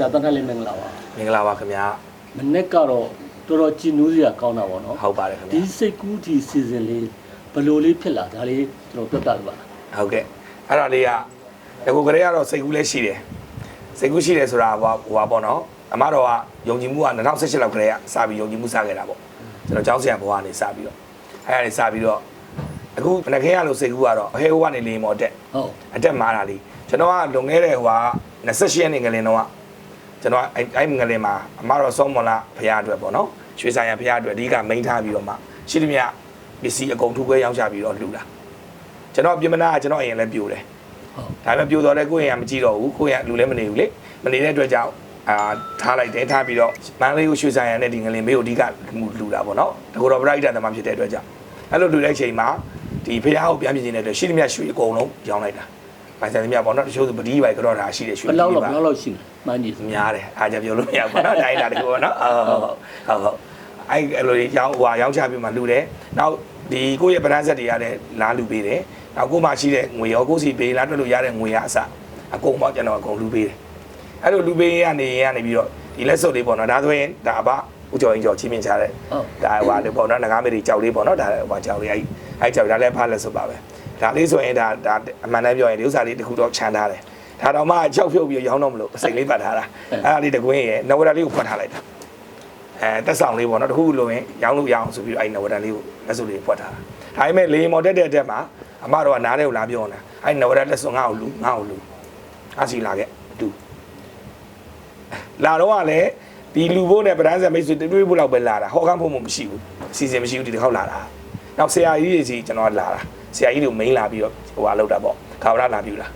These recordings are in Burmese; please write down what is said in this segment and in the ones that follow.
ဆရာတန်းထိုက်လေးမင်္ဂလာပါမင်္ဂလာပါခင်ဗျာမနေ့ကတော့တော်တော်ကြည်နူးစရာကောင်းတာပေါ့နော်ဟုတ်ပါတယ်ခင်ဒီဗျာစိတ်ကူးဒီစီဇန်လေးဘယ်လိုလေးဖြစ်လာဒါလေးကျွန်တော်ပြတ်ပြပါဟုတ်ကဲ့အဲ့ဒါလေးကအခုကလေးကတော့စိတ်ကူးလည်းရှိတယ်စိတ်ကူးရှိတယ်ဆိုတာဟိုဟိုပါပေါ့နော်အမတော်ကယုံကြည်မှုက2018လောက်ကလေးကစပြီးယုံကြည်မှုစခဲ့တာပေါ့ကျွန်တော်ကျောင်းဆရာဘဝကနေစပြီးတော့အဲ့ဒါလေးစပြီးတော့အခုမနက်ခင်းရလို့စိတ်ကူးကတော့ဟဲဟိုကနေလေမော်တက်ဟုတ်အတက်မားတာလေးကျွန်တော်ကလွန်ခဲ့တဲ့ဟိုက28ရက်နေ့ကလေးတော့ ကျွန်တော်အဲ့အဲ့ငလင်မှာအမတော်ဆုံးမလားဖရားအတွက်ပေါ့နော်ရွှေဆိုင်ရဖရားအတွက်အဓိကမိန်ထားပြီးတော့မှရှိသမျှပစ္စည်းအကုန်ထုခွဲရောင်းချပြီးတော့လှူတာကျွန်တော်ပြင်မနာကကျွန်တော်အရင်လည်းပြိုတယ်ဟုတ်ဒါပေမဲ့ပြိုတော့လဲကိုယ့်ရင်ကမကြည့်တော့ဘူးကိုယ့်ရင်ကလူလည်းမနေဘူးလေမနေတဲ့အတွက်ကြောင့်အာထားလိုက်တယ်ထားပြီးတော့မန္တလေးကိုရွှေဆိုင်ရနဲ့ဒီငလင်ဘေးကိုအဓိကမှုလှူတာပေါ့နော်တကူတော်ပရိဒတ်သမားဖြစ်တဲ့အတွက်ကြောင့်အဲ့လိုလှူတဲ့အချိန်မှာဒီဖရားကိုပြန်ပြင်နေတဲ့အတွက်ရှိသမျှရွှေအကုန်လုံးရောင်းလိုက်တာ မိုင်ဆိုင်သမျှပေါ့နော်တချို့ဆိုပတိပိုက်ကတော့တာရှိတယ်ရွှေဘယ်လောက်ပလောက်တိဘယ်ပါလောက်လောက်ရှိလဲမှန်းကြည့်စများတယ်အားကြပြောလို့မရဘူးပေါ့နော်တိုင်းတာတကူပေါ့နော်ဟုတ်ဟုတ်ဟုတ်အဲ့အဲ့လိုရောင်းဟိုရောင်းချပြီးမှလှူတယ်နောက်ဒီကိုယ့်ရဲ့ပဒန်းဆက်တွေရတဲ့လာလှူပေးတယ်နောက်ကိုယ်မှရှိတဲ့ငွေရောကိုယ်စီပေးလာတွက်လို့ရတဲ့ငွေရအစအကုန်ပေါ့ကျွန်တော်အကုန်လှူပေးတယ်အဲ့လိုလှူပေးရနေရနေပြီးတော့ဒီလက်စုပ်လေးပေါ့နော်ဒါဆိုရင်ဒါအဘဥကျော်ရင်ကျော်ချင်းမြင်ချတဲ့ဟုတ်ဒါဟိုလေပေါ့နော်ငကားမေတွေကြောက်လေးပေါ့နော်ဒါဟိုကြောက်လေးအဲ့အဲ့ကြောက်ဒါလည်းဖားလက်စုပ်ပါပဲ ဒါလေးဆိုရင်ဒါဒါအမှန်တမ်းပြောရင်ဒီဥစ္စာလေးတစ်ခုတော့ခြံထားတယ်ဒါတော့မှကြောက်ဖြုတ်ပြီးရောင်းတော့မလို့စိတ်လေးပတ်ထားတာအဲ့ဒါလေးတကွင်းရဲ့နဝရလေးကိုဖွက်ထားလိုက်တာအဲတက်ဆောင်လေးပေါ့နော်တစ်ခုလိုရင်ရောင်းလို့ရအောင်ဆိုပြီးအဲ့နဝရလေးကိုလက်စုပ်လေးဖွက်ထားတာဒါပေမဲ့လေမော်တက်တဲ့တက်မှာအမတော်ကနားလေးကိုလာပြောနေတာအဲ့နဝရလက်စုပ်ငါ့ကိုလူငါ့ကိုလူအစီလာခဲ့တူလာတော့ကလည်းဒီလူဖို့နဲ့ပဒန်းဆက်မိတ်ဆွေတွေ့ဖို့လောက်ပဲလာတာဟောကန်းဖို့မှမရှိဘူးအစီအစဉ်မရှိဘူးဒီတစ်ခေါက်လာတာနောက်ဆရာကြီးတွေစီကျွန်တော်လာတာ ဆရာကြီးတို့မိန်လာပြီးတော့ဟိုဟာလောက်တာပေါ့ခါဗလာလာပြီးလာ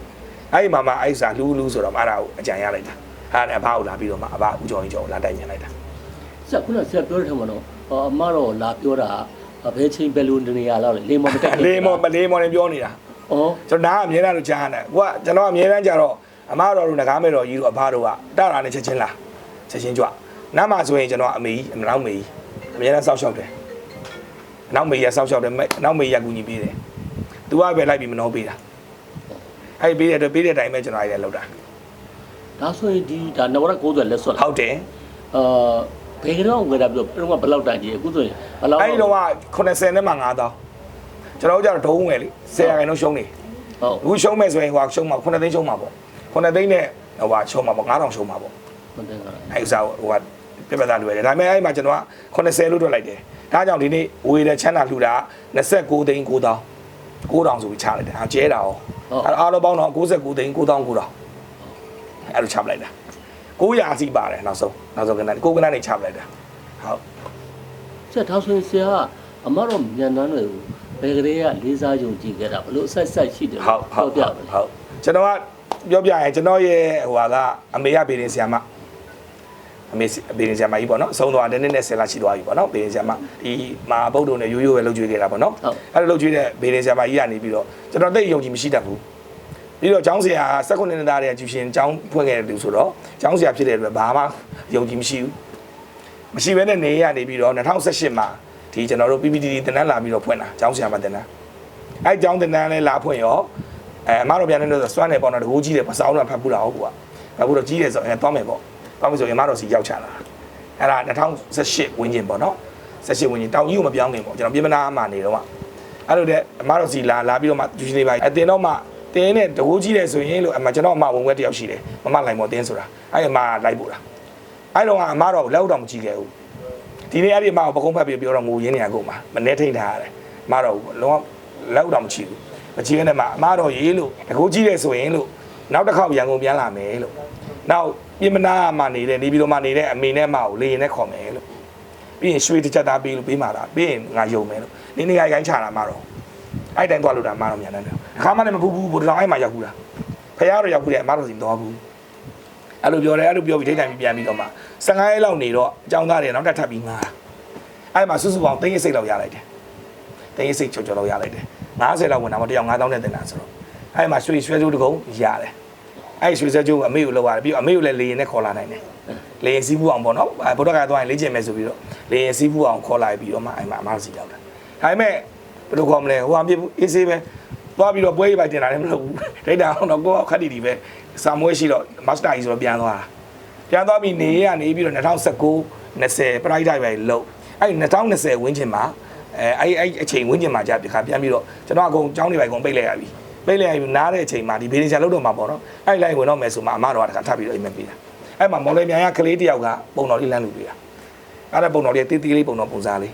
အဲ့ဒီမှာမှအဲ့စာလူလူဆိုတော့မှအဲ့ဒါကိုအကြံရလိုက်တာအဲ့ဒါအဘကိုလာပြီးတော့မှအဘဦးကျော်ရင်ကျော်လာတိုင်ညင်လိုက်တာဆရာခုနဆရာပြောတဲ့ထက်မှာတော့အမတော့လာပြောတာဘယ်ချိန်ဘယ်လိုနေရလောက်လဲလေမော်မတက်လေမော်မလေးမော်နေပြောနေတာဩကျွန်တော်နားအမြဲတမ်းလို့ကြားရတယ်ကိုကကျွန်တော်အမြဲတမ်းကြတော့အမတော်တို့ငကားမဲတော်ကြီးတို့အဘတို့ကတရာနဲ့ချက်ချင်းလာချက်ချင်းကြွနားမှာဆိုရင်ကျွန်တော်အမေကြီးအနောက်မေကြီးအမြဲတမ်းစောက်ရှောက်တယ်အနောက်မေကြီးကစောက်ရှောက်တယ်အနောက်မေကြီးကကူညီပေးတယ် သူကပဲလိုက်ပြီးမနှောပေးတာအဲ့ဒီပေးတဲ့အတွက်ပေးတဲ့အတိုင်းပဲကျွန်တော်အဲ့ဒါလုပ်တာဒါဆိုရင်ဒီဒါနဝရ90လက်စွပ်ဟုတ်တယ်အာဘယ်ကတော့ဝယ်တာပြောပြတော့ဘယ်လောက်တန်ကြီးအခုဆိုရင်ဘယ်လောက်အဲ့ဒီတော့က80နဲ့မှ9000ကျွန်တော်တို့ကြတော့ဒုံးဝယ်လေ10ရာခိုင်နှုန်းရှုံးနေဟုတ်အခုရှုံးမယ်ဆိုရင်ဟိုရှုံးမှာ9သိန်းရှုံးမှာပေါ့9သိန်းနဲ့ဟိုဟာရှုံးမှာပေါ့9000ရှုံးမှာပေါ့မတင်တာအဲ့ဥစ္စာကိုဟိုကပြပသားလွယ်တယ်ဒါပေမဲ့အဲ့မှာကျွန်တော်က80လို့တွက်လိုက်တယ်ဒါကြောင့်ဒီနေ့ဝေတဲ့ချမ်းသာလှူတာ29သိန်း9000 9000ဆိုပြီးချလိုက်တယ်ဟာကျဲတာရောအဲ့အားလုံးပေါင်းတော့69သိန်း9000 9000အဲ့လိုချပလိုက်တာ900စီပါတယ်နောက်ဆုံးနောက်ဆုံးကနန်းကိုကနန်းနေချပလိုက်တာဟုတ်ဆရာဒါဆိုရင်ဆရာကအမတော့မြန်တန်းတွေကိုဘယ်ကလေးကလေးစားယုံကြည်ခဲ့တာဘလို့အဆက်ဆက်ရှိတယ်ဟုတ်ဟုတ်ပြဟုတ်ပါဟုတ်ကျွန်တော်ကပြောပြရင်ကျွန်တော်ရဲ့ဟိုဟာကအမေရပေရင်ဆရာမ အမေပေရင်ဆရာမကြီးပေါ့နော်အဆုံးသွားတဲ့နေ့နဲ့ဆယ်လရှိသွားပြီပေါ့နော်ပေရင်ဆရာမဒီမာဗုဒ္ဓုံနဲ့ရိုးရိုးပဲလှုပ်ကြွေးခဲ့တာပေါ့နော်အဲ့လိုလှုပ်ကြွေးတဲ့ပေရင်ဆရာမကြီးကနေပြီးတော့ကျွန်တော်သိယုံကြည်မရှိတတ်ဘူးပြီးတော့ကျောင်းဆရာက16နှစ်သားတဲ့ကျူရှင်ကျောင်းဖွင့်ခဲ့တဲ့သူဆိုတော့ကျောင်းဆရာဖြစ်တဲ့အတွက်ဘာမှယုံကြည်မရှိဘူးမရှိဘဲနဲ့နေရနေပြီးတော့2018မှာဒီကျွန်တော်တို့ PPTD တင်တန်းလာပြီးတော့ဖွင့်တာကျောင်းဆရာမတင်တန်းအဲ့ကျောင်းတင်တန်းလည်းလာဖွင့်ရောအဲအမတို့ပြန်နေလို့ဆိုစွမ်းနေပေါ့နော်တကူကြီးတယ်ပစောင်းတော့ဖတ်ပူတာဟုတ်ကွာဖတ်ပူတော့ကြီးတယ်ဆိုရင်သွားမယ်ပေါ့ သွားမယ်ဆိုရင်အမတို့စီရောက်ချလာအဲ့ဒါ2018ဝင်းကျင်ပေါ့နော်18ဝင်းကျင်တောင်ကြီးကိုမပြောင်းခင်ပေါ့ကျွန်တော်ပြင်မနာမှာနေတော့မှအဲ့လိုတဲ့အမတို့စီလာလာပြီးတော့မှကျူရှင်နေပါအတင်တော့မှတင်းနဲ့တကူကြီးတယ်ဆိုရင်လို့အမကျွန်တော်အမဝင်ဝဲတယောက်ရှိတယ်မမလိုက်မော်တင်းဆိုတာအဲ့အမလိုက်ပို့တာအဲ့တော့ကအမတော့လက်တော့မကြည့်ခဲ့ဘူးဒီနေ့အဲ့ဒီအမကိုပကုံးဖတ်ပြီးပြောတော့ငိုရင်းနေရကုန်မှာမနေထိန်ထားရတယ်အမတော့လုံးဝလက်တော့မကြည့်ဘူးမကြည့်နဲ့မှာအမားတော်ရေးလို့တကူကြီးတယ်ဆိုရင်လို့နောက်တစ်ခေါက်ရန်ကုန်ပြန်လာမယ်လို့ နောက်ပြင်မနာမှာနေတဲ့နေပြီးတော့မှနေတဲ့အမေနဲ့မကိုလေရင်နဲ့ခေါ်မယ်လို့ပြီးရင်ရွှေတစ်ချက်သားပေးလို့ပေးမှာလားပြီးရင်ငါယုံမယ်လို့နေနေရိုင်းချတာမှာတော့အဲ့တိုင်းသွားလို့တာအမားတော်မြန်တယ်အခါမှလည်းမပူဘူးဘုရားအဲ့မှာရောက်ဘူးလားဖះတော့ရောက်ဘူးတယ်အမားတော်စီမတော်ဘူးအဲ့လိုပြောတယ်အဲ့လိုပြောပြီးထိတ်တိုင်ပြီးပြန်ပြီးတော့မှ15ရက်လောက်နေတော့အကြောင်းသားတွေနောက်ထပ်ထပ်ပြီးငါအဲ့မှာစုစုပေါင်း3ရက်စိတ်လောက်ရလိုက်တယ်3ရက်စိတ်ချောချောလောက်ရလိုက်တယ်90လောက်ဝင်တာမတယောက်9000နဲ့တင်တာဆိုတော့အဲ့မှာရွှေရွှဲကျိုးတကုံရတယ် အဲ့ရွှေဆွဲကျိုးကအမေကိုလောက်ရတယ်ပြီးတော့အမေကိုလည်းလေရင်နဲ့ခေါ်လာနိုင်တယ်လေရင်စီးပူအောင်ပေါ့နော်ဗုဒ္ဓဂါသွားရင်လေ့ကျင့်မယ်ဆိုပြီးတော့လေရင်စီးပူအောင်ခေါ်လာပြီးတော့မှအဲ့မှာအမစီရောက်တာဒါပေမဲ့ဘယ်လိုခေါ်မလဲဟိုအပြစ်အေးဆေးပဲသွားပြီးတော့ပွဲရိပ်ပိုက်တင်တာလည်းမလုပ်ဘူးဒိတ်တာအောင်တော့ကိုယ်ခက်တီတီပဲစာမွေးရှိတော့မတ်စတာကြီးဆိုတော့ပြန်သွားတာပြန်သွားပြီးနေရနေပြီးတော့2019 20ပရိုက်တိုင်းပဲလုံးအဲ့2020ဝန်းကျင်မှာအဲအဲ့အဲ့အချိန်ဝန်းကျင်မှာကြာဒီခါပြန်ပြီးတော့ကျွန်တော်အကုန်ကျောင်းတွေပဲအကုန်ပိတ်လိုက်ရပြီ ပိတ်လိုက်ရပြီနားတဲ့အချိန်မှာဒီဘေးရင်ချာလောက်တော့မှာပေါ့နော်အဲ့လိုက်ဝင်တော့မယ်ဆိုမှအမတော်ကတခါထပ်ပြီးတော့အိမ်မက်ပေးတာအဲ့မှာမော်လမြိုင်ကကလေးတယောက်ကပုံတော်လေးလမ်းလူပေးတာအဲ့ဒါပုံတော်လေးတေးသေးလေးပုံတော်ပုံစားလေး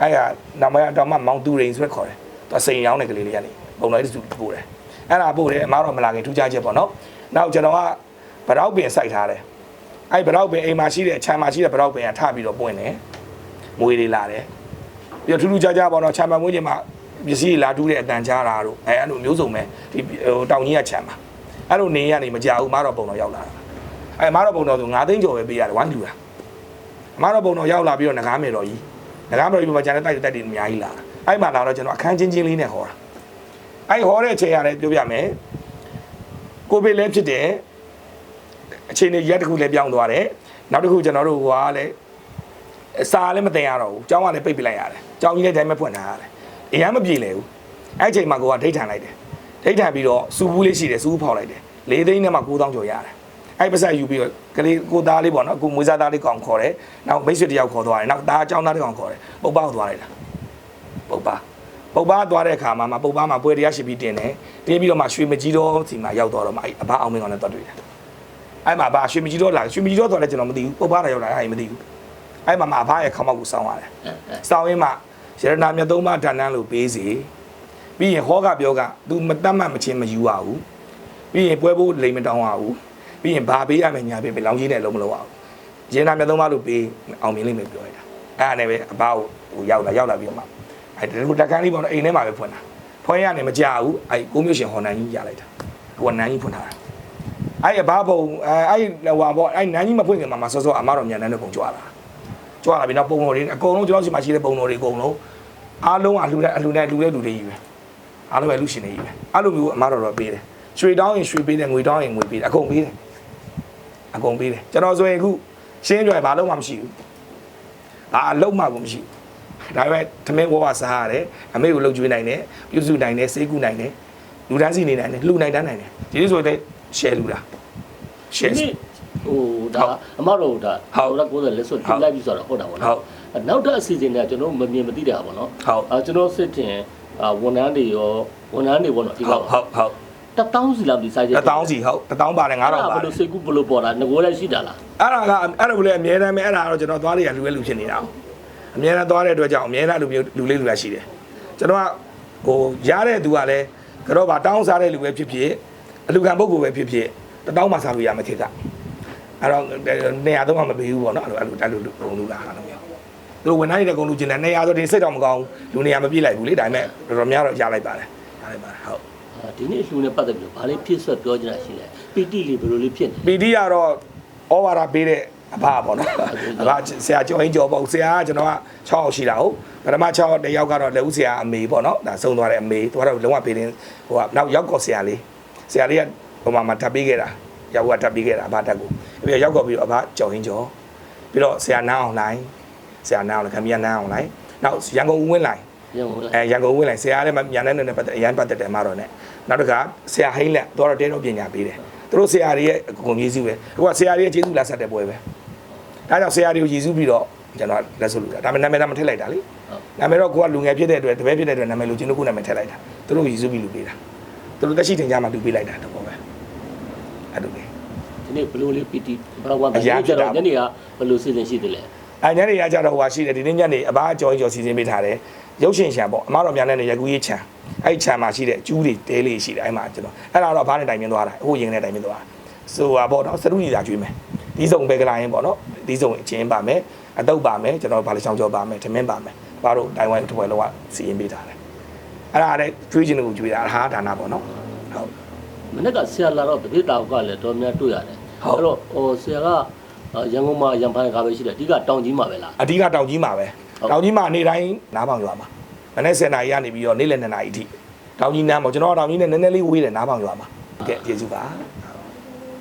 အဲ့ကနောက်မှတော့မှမောင်တူရိန်ဆိုခေါ်တယ်သူစိန်ရောင်းတဲ့ကလေးလေးကနေပုံတော်လေးစုပို့တယ်အဲ့ဒါပို့တယ်အမတော်မလာခင်ထူးခြားချက်ပေါ့နော်နောက်ကျွန်တော်ကဗရောက်ပင်စိုက်ထားတယ်အဲ့ဗရောက်ပင်အိမ်မှာရှိတဲ့ခြံမှာရှိတဲ့ဗရောက်ပင်ကထပြီးတော့ပွင့်တယ်မွေးလေးလာတယ်ပြီးတော့ထူးထူးခြားခြားပေါ့နော်ခြံမှာမွေးခြင်းမှာ ပစ္စည်းလာတူးတဲ့အတန်ကြားတာတို့အဲအဲ့လိုမျိုးစုံပဲဒီဟိုတောင်ကြီးကခြံမှာအဲ့လိုနေရနေမကြဘူးမတော်ပုံတော်ရောက်လာတာအဲ့မတော်ပုံတော်ဆို9သိန်းကျော်ပဲပေးရတယ်ဝိုင်းလူတာမတော်ပုံတော်ရောက်လာပြီးတော့ငကားမယ်တော်ကြီးငကားမယ်တော်ကြီးမှာကျန်တဲ့တိုက်တက်တွေအများကြီးလာတာအဲ့မှာလာတော့ကျွန်တော်အခန်းချင်းချင်းလေးနဲ့ဟောတာအဲ့ဟောတဲ့အချိန်ရတယ်ပြောပြမယ်ကိုဗစ်လည်းဖြစ်တယ်အခြေအနေရက်တစ်ခုလည်းပြောင်းသွားတယ်နောက်တစ်ခုကျွန်တော်တို့ဟိုကလည်းစာလည်းမတင်ရတော့ဘူးကျောင်းကလည်းပိတ်ပြလိုက်ရတယ်ကျောင်းကြီးလည်းတိုင်းမဖွင့်ထားရတယ် အရင်မပြေလေဘူးအဲ့အချိန်မှာကိုကဒိတ်ထန်လိုက်တယ်ဒိတ်ထန်ပြီးတော့စူဘူးလေးရှိတယ်စူဘူးဖောက်လိုက်တယ်၄သိန်းနဲ့မှ9000ကျော်ရတယ်အဲ့ပတ်ဆက်ယူပြီးတော့ကလေးကိုသားလေးပေါ့နော်ကိုမွေးစားသားလေးကောင်ခေါ်တယ်နောက်မိတ်ဆွေတစ်ယောက်ခေါ်သွားတယ်နောက်သားအကြောင်းသားတစ်ကောင်ခေါ်တယ်ပုပ်ပကိုသွားလိုက်တာပုပ်ပပုပ်ပသွားတဲ့အခါမှာမှပုပ်ပမှာပွဲတရားရှိပြီးတင်တယ်တင်းပြီးတော့မှရွှေမကြီးတော်စီမှာရောက်တော့တော့မှအဲ့အဘအောင်မင်းကောင်နဲ့တွတ်တွေ့တယ်အဲ့မှာဗာရွှေမကြီးတော့လာရွှေမကြီးတော့ဆိုတော့လည်းကျွန်တော်မသိဘူးပုပ်ပါတာရောက်လာအဲ့မသိဘူးအဲ့မှာမအဖရဲ့ခေါင်းမောက်ကိုစောင်းရတယ်စောင်းရင်းမှာ ရတနာမြတ်သုံးပါးဌာနလို့ပေးစီပြီးရင်ဟောကပြောက तू မတတ်မှတ်မချင်းမယူရဘူးပြီးရင်ပွဲဖို့လိမ်မတောင်းရဘူးပြီးရင်ဘာပေးရမယ်ညာပေးမယ်လောင်ကြီးနဲ့လုံးမလုံးရဘူးရတနာမြတ်သုံးပါးလို့ပေးအောင်မြင်လိမ့်မယ်ပြောရတာအဲ့ဒါနဲ့ပဲအဘကိုဟိုရောက်လာရောက်လာပြီးတော့မှအဲ့ဒီလိုတက်ကန်းလေးပေါ့နော်အိမ်ထဲမှာပဲဖွင့်တာဖွင့်ရနေမကြဘူးအဲ့ကိုမျိုးရှင်ဟော်နန်ကြီးရလိုက်တာကိုကနန်ကြီးဖွင့်ထားတာအဲ့အဘာဘုံအဲအဲ့ဟိုဘောအဲ့နန်းကြီးမဖွင့်ခင်မှာမစောစောအမတော်မြန်နန်းတဲ့ပုံကြွားလာ ကြွားလာပြီနောက်ပုံတော်တွေအကုန်လုံးကျွန်တော်စီမှာရှိတဲ့ပုံတော်တွေအကုန်လုံးအားလုံးအလှူတဲ့အလှူနဲ့လူတဲ့လူတွေကြီးပဲအားလုံးပဲလူရှင်တွေကြီးပဲအဲ့လိုမျိုးအမတော်တော့ပေးတယ်ရွှေတောင်းရင်ရွှေပေးတယ်ငွေတောင်းရင်ငွေပေးတယ်အကုန်ပေးတယ်အကုန်ပေးတယ်ကျွန်တော်ဆိုရင်အခုရှင်းပြရဘာလုံးမှမရှိဘူးဘာအလုံးမှကိုမရှိဘူးဒါပေမဲ့သမင်းဝဝစားရတယ်အမေကိုလှုပ်ကျွေးနိုင်တယ်ပြုစုနိုင်တယ်စေးကူနိုင်တယ်လူတန်းစီနေနိုင်တယ်လှူနိုင်တန်းနိုင်တယ်ဒီလိုဆိုရင် share လူတာဒီ share နေ့ ဟိုဒါအမတော်ဒါဟုတ်ဒေါ်လာ90လက်စွပ်ဟုတ်ပြလိုက်ပြီဆိုတော့ဟုတ်တာပေါ့ဟုတ်နော်နောက်တစ်အစီအစဉ်ကကျွန်တော်မမြင်မသိတာပေါ့နော်ဟုတ်အာကျွန်တော်စစ်တင်အာဝန်ထမ်းတွေရောဝန်ထမ်းတွေပေါ့နော်ဒီဟုကောတ်ဟုတ်ဟုတ်တတောင်းစီလာပြီးစားချက်တတောင်းစီဟုတ်တတောင်းပါတယ်9000ဘပါယ်တယ်လိုစိတ်ကူးဘယ်လိုပေါ်တာငကိုလည်းရှိတာလားအဲ့ဒါကအဲ့ဒါကလည်းအများတမ်းပဲအဲ့ဒါကတော့ကျွန်တော်သွားရရလူရဲ့လူဖြစ်နေတာအများတမ်းသွားတဲ့အတွက်ကြောင့်အများတမ်းလူမျိုးလူလေးလူရရှိတယ်ကျွန်တော်ကဟိုရတဲ့သူကလည်းကတော့ဗာတောင်းစားတဲ့လူပဲဖြစ်ဖြစ်အလူခံပုဂ္ဂိုလ်ပဲဖြစ်ဖြစ်တတောင်းမှစားလို့ရမှာခေတ်က အဲ့တော့နေရာတော့မပေးဘူးပေါ့နော်အဲ့လိုအဲ့လိုတက်လို့ဂုံလူလာတာလို့မျိုးသူတို့ဝန်ထမ်းတွေဂုံလူကျင်တယ်နေရာဆိုတင်စိတ်တော့မကောင်းလူနေရာမပြည့်လိုက်ဘူးလေဒါပေမဲ့တော်တော်များတော့ရလိုက်ပါတယ်ရလိုက်ပါတယ်ဟုတ်အာဒီနေ့လှူနေပတ်သက်ပြီးတော့ဘာလေးဖြစ်ဆွတ်ပြောချင်တာရှိလဲပီတိလေးဘယ်လိုလေးဖြစ်နေပီတီကတော့ဩဝါဒပေးတဲ့အဖပေါ့နော်အဖဆရာကျော်ဟင်းကျော်ပေါ့ဆရာကကျွန်တော်က6ယောက်ရှိတာဟုတ်ပထမ6ယောက်တစ်ယောက်ကတော့လက်ဦးဆရာအမေပေါ့နော်ဒါဆုံးသွားတဲ့အမေသူကတော့လုံးဝပေးတယ်ဟိုကနောက်ရောက်ကော်ဆရာလေးဆရာလေးကဟိုမှာမှာထပ်ပေးခဲ့တာ ရောက်ကထပ်ပေးခဲ့တာအဖတက်ကိုပြီးတော့ရောက်ကော်ပြီးတော့အဖကျော်ဟင်းကျော်ပြီးတော့ဆရာနန်းအောင်လိုင်းဆရာနန်းအောင်လိုင်းခမရနန်းအောင်လိုင်းနောက်ရန်ကုန်ဦးဝင်းလိုင်းရန်ကုန်လားအဲရန်ကုန်ဝင်လိုက်ဆရာလည်းညာနဲ့နဲ့ပတ်သက်အရန်ပတ်သက်တယ်မတော့နဲ့နောက်တစ်ခါဆရာဟိန်းလက်တော့တဲတော့ပညာပေးတယ်သူတို့ဆရာတွေရဲ့အကုန်ကြီးစုပဲအခုကဆရာတွေရဲ့ကျေးဇူးလာဆက်တဲ့ပွဲပဲဒါကြောင့်ဆရာတွေကိုရည်စူးပြီးတော့ကျွန်တော်လက်ဆွလို့တာဒါပေမဲ့နာမည်တော့မထည့်လိုက်တာလေနာမည်တော့ကိုကလူငယ်ဖြစ်တဲ့အတွက်တပည့်ဖြစ်တဲ့အတွက်နာမည်လူချင်းတို့ကိုနာမည်ထည့်လိုက်တာသူတို့ရည်စူးပြီးလူပေးတာသူတို့တက်ရှိတင်ကြမှာလူပေးလိုက်တာတော့ပဲအဲ့လိုပဲဒီ နေ့ဘယ်လိုလေးပီတိဘာလို့ဝမ်းအရာဖြစ်တာညနေကဘယ်လိုစီစဉ်ရှိသလဲအညနေရကြတော့ဟိုဟာရှိတယ်ဒီနေ့ညနေအဘအကျော်ကြီးကျော်စီစဉ်ပေးထားတယ်ရုပ်ရှင်ချံပေါ့အမတော်များနဲ့ရကူရေးချံအဲ့ချံမှာရှိတဲ့ကျူးတွေတဲလေးရှိတယ်အဲ့မှာကျွန်တော်အဲ့ဒါတော့ဘာနဲ့တိုင်ပင်သွားတာအခုရင်နဲ့တိုင်ပင်သွားတာဆိုပါပေါ့နော်စရုကြီးသာကျွေးမယ်ဒီစုံပဲကလာရင်ပေါ့နော်ဒီစုံအချင်းပါမယ်အတုပ်ပါမယ်ကျွန်တော်ဘာလို့ချောင်းကြောပါမယ်ထမင်းပါမယ်ဘာလို့တိုင်ဝမ်တစ်ပွဲလုံးကစီရင်ပေးထားတယ်အဲ့ဒါလည်းကျွေးခြင်းကိုကျွေးတာဟာဒါနာပေါ့နော်ဟုတ်မနေ့ကဆရာလာတော့တပည့်တော်ကလည်းတော်များတွေ့ရတယ် ဟုတ် အဲ့တော့ဟိုဆရာကအာရန်ကုန်မှာရန်ဖိုင်ကားပဲရှိတယ်အဓိကတောင်ကြီးမှာပဲလားအဓိကတောင်ကြီးမှာပဲဟုတ် တောင်ကြီးမှာနေတိုင်းနားပေါင်ရွာမှာမနေ့10နာရီကနေပြီးတော့နေ့လယ်2နာရီအထိတောင်ကြီးနားမှာကျွန်တော်ကတောင်ကြီးနဲ့နည်းနည်းလေးဝေးတယ်နားပေါင်ရွာမှာကဲကျေးဇူးပါ